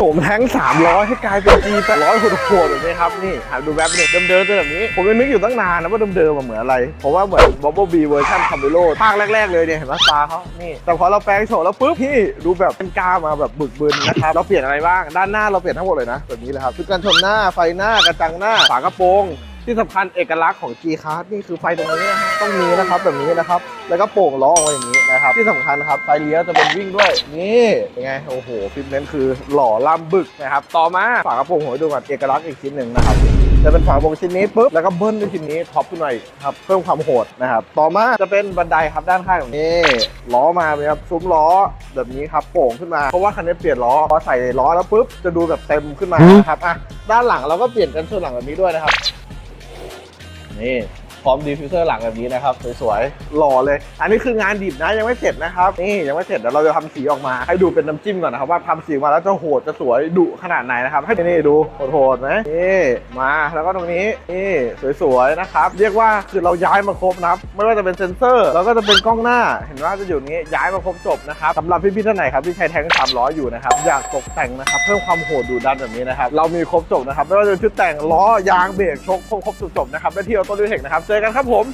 โฉมแท้ง300 ให้กลายเป็น G 800โหดๆแบบนี้ครับ นี่หาดูแวบเนี่ยเดิมๆเป็นแบบนี้ ผมยังนึกอยู่ตั้งนานนะว่าเดิมๆมันเหมือนอะไร เพราะว่าเหมือน Bumble Bee เวอร์ชันคาเมโลภาคแรก ๆ เลยเนี่ยเห็นไหมตาเขานี่ แต่พอเราแปลงโฉมแล้วปุ๊บพี่ดูแบบเป็นกล้ามาแบบบึกบึนนะครับ เราเปลี่ยนอะไรบ้าง ด้านหน้าเราเปลี่ยนทั้งหมดเลยนะแบบนี้เลยครับชุดกันชนหน้าไฟหน้ากระจังหน้าฝากระโปรง ที่สำคัญเอกลักษณ์ของ G car นี่คือไฟตรงนี้นะฮะต้องมีนะครับแบบนี้นะครับ แล้วก็โป่งล้อออกมาอย่างนี้นะครับ ที่สำคัญครับไฟเลี้ยวจะเป็นวิ่งด้วยนี่เป็นไงโอ้โหฟิตเมนต์คือหล่อล่ำบึกนะครับต่อมาฝากระโปรงหัวดูก่อนเอกลักษณ์อีกชิ้นหนึ่งนะครับจะเป็นฝากระโปรงชิ้นนี้ปุ๊บแล้วก็เบิ้ลด้วยชิ้นนี้ท็อปขึ้นมาอีกครับเพิ่มความโหดนะครับต่อมาจะเป็นบันไดครับด้านข้างแบบนี้ล้อมาเลยครับซุ้มล้อแบบนี้ครับโป่งขึ้นมาเพราะว่าคันนี้เปลี่ยนล้อพอใส่ล้อแล้วปุ๊บจะดูแบบเต็มขึ้นมานะครับอะด้านหลังเราก็เปลี่ยนกันชนหลังแบบนี้ด้วยนะครับ นี่พ ร้อมดีฟิวเซอร์หลังแบบนี้นะครับสวยๆหล่อเลย อันนี้คืองานดิบนะยังไม่เสร็จนะครับนี่ยังไม่เสร็จเดี๋ยวเราจะทำสีออกมา ให้ดูเป็นน้ำจิ้มก่อนนะครับว่าทำสีออกมาแล้วจะโหดจะสวยดุขนาดไหนนะครับให้นี่ดูโหดๆไหมนี่มาแล้วก็ตรงนี้นี่สวยๆนะครับ เรียกว่าคือเราย้ายมาครบนะครับไม่ว่าจะเป็นเซนเซอร์แล้วก็จะเป็นกล้องหน้าเห็นว่าจะอยู่นี้ย้ายมาครบจบนะครับสำหรับพี่ๆท่านไหนครับที่ใช้แท้ง300อยู่นะครับอยากตกแต่งนะครับเพิ่มความโหดดุดันแบบนี้นะครับเรามีครบจบนะครับไม่ว่าจะเป็นชุดแต่งล้อยางเบรกชกครบจบนะครับได้ที่ออโต้ดิเทคนะครับเจกันครับผม